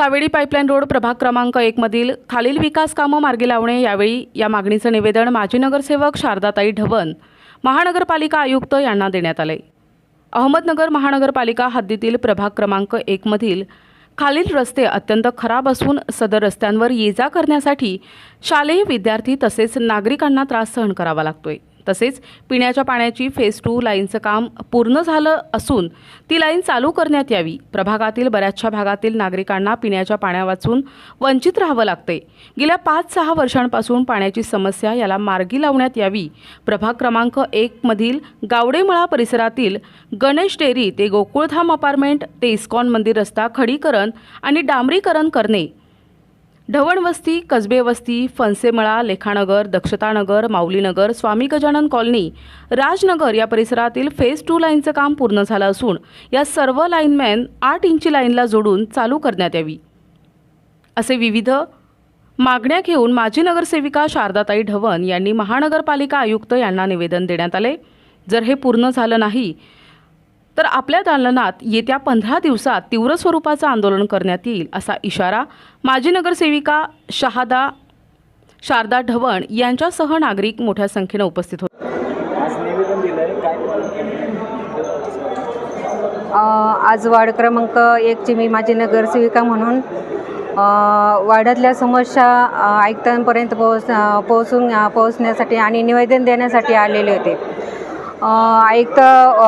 Savedi pipeline road प्रभाग क्रमांक एकमधील खालील विकास कामं मार्गी लावणे यावेळी या मागणीचं निवेदन माजी नगरसेवक शारदाताई ढवण महानगरपालिका आयुक्त यांना देण्यात आले. अहमदनगर महानगरपालिका हद्दीतील प्रभाग क्रमांक एकमधील खालील रस्ते अत्यंत खराब असून सदर रस्त्यांवर ये जा करण्यासाठी शालेय विद्यार्थी तसेच नागरिकांना त्रास सहन करावा लागतोय. तसेच पिण्याच्या पाण्याची फेज टू लाईनचं काम पूर्ण झालं असून ती लाईन चालू करण्यात यावी. प्रभागातील बऱ्याचशा भागातील नागरिकांना पिण्याच्या पाण्यावाचून वंचित राहावं लागते गेल्या पाच सहा वर्षांपासून पाण्याची समस्या याला मार्गी लावण्यात यावी. प्रभाग क्रमांक एकमधील गावडेमळा परिसरातील गणेश डेअरी ते गोकुळधाम अपार्टमेंट ते इस्कॉन मंदिर रस्ता खडीकरण आणि डांबरीकरण करणे ढवण वस्ती कसबे वस्ती फणसेमळा लेखानगर दक्षतानगर माऊलीनगर स्वामी गजानन कॉलनी राजनगर या परिसरातील फेज टू लाईनचं काम पूर्ण झालं असून या सर्व लाईनमॅन आठ इंची लाईनला जोडून चालू करण्यात यावी. असे विविध मागण्या घेऊन माजी नगरसेविका शारदाताई ढवण यांनी महानगरपालिका आयुक्त यांना निवेदन देण्यात आले. जर हे पूर्ण झालं नाही तर आपल्या दालनात येत्या पंधरा दिवसात तीव्र स्वरूपाचं आंदोलन करण्यात येईल असा इशारा माजी नगरसेविका शहादा शारदा ढवण यांच्यासह नागरिक मोठ्या संख्येनं उपस्थित होते. आज वार्ड क्रमांक एकची मी माझी नगरसेविका म्हणून वाड्यातल्या समस्या अ, आयुक्तांपर्यंत पोहोच पोहोचून पोहोचण्यासाठी आणि निवेदन देण्यासाठी आलेले होते. एक आयुक्त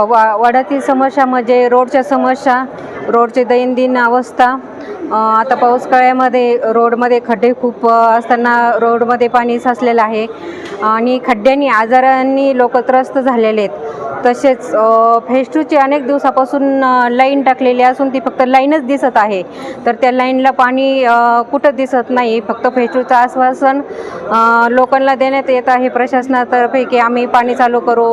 वा समस्या म्हणजे रोडच्या समस्या रोडची दैनंदिन अवस्था. आता आता पावसाळ्यामध्ये रोडमध्ये खड्डे खूप असताना रोडमध्ये पाणी साचलेलं आहे. आणि खड्ड्यांनी आजारांनी लोक त्रस्त झालेले आहेत. तसेच फेस्टूची अनेक दिवसापासून लाईन टाकलेली असून ती फक्त लाईनच दिसत आहे. तर त्या लाईनला पाणी कुठं दिसत नाही. फक्त फेस्टूचं आश्वासन लोकांना देण्यात येत आहे. प्रशासनातर्फे की आम्ही पाणी चालू करू.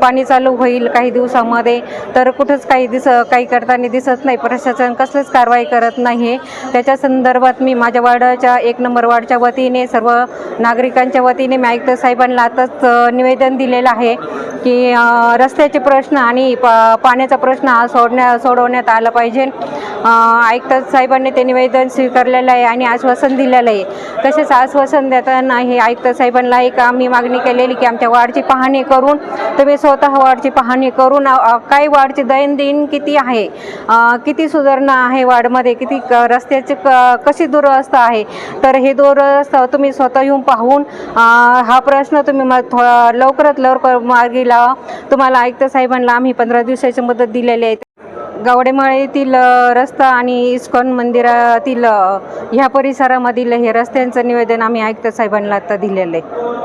पाणी चालू होईल काही दिवसामध्ये. तर कुठंच काही दिस काही करताना दिसत नाही. प्रशासन कसलीच कारवाई करत नाही त्याच्या संदर्भात मी माझ्या वार्डाच्या एक नंबर वार्डच्या वतीने सर्व नागरिकांच्या वतीने मी आयुक्त साहेबांना आताच निवेदन दिलेलं आहे. की रस्त्याचे प्रश्न आणि प पाण्याचा प्रश्न हा सोडण्या सोडवण्यात आला पाहिजे. अ, आयुक्त साहेबांनी ते निवेदन स्वीकारलेलं आहे आणि आश्वासन दिलेलं आहे. तसेच आश्वासन देताना हे आयुक्त साहेबांना एक आम्ही मागणी केलेली की आमच्या वार्डची पाहणी करून तुम्ही स्वतः वार्डची पाहणी करून काही अ, काय वार्डची दैनंदिन किती आहे? किती सुधारणा आहे वार्डमध्ये किती क रस्त्याची क कशी दुरवस्था आहे? तर हे दुरवस्था तुम्ही स्वतः येऊन पाहून हा प्रश्न तुम्ही मग थो लवकरात लवकर मार्गी लावा तुम्हाला आयुक्त साहेबांना आम्ही पंधरा दिवसाची मदत दिलेली आहे. गावडेमाळीतील येथील रस्ता आणि इस्कॉन मंदिरातील ह्या परिसरामधील हे रस्त्यांचं निवेदन आम्ही आयुक्त साहेबांना आता दिलेलं आहे.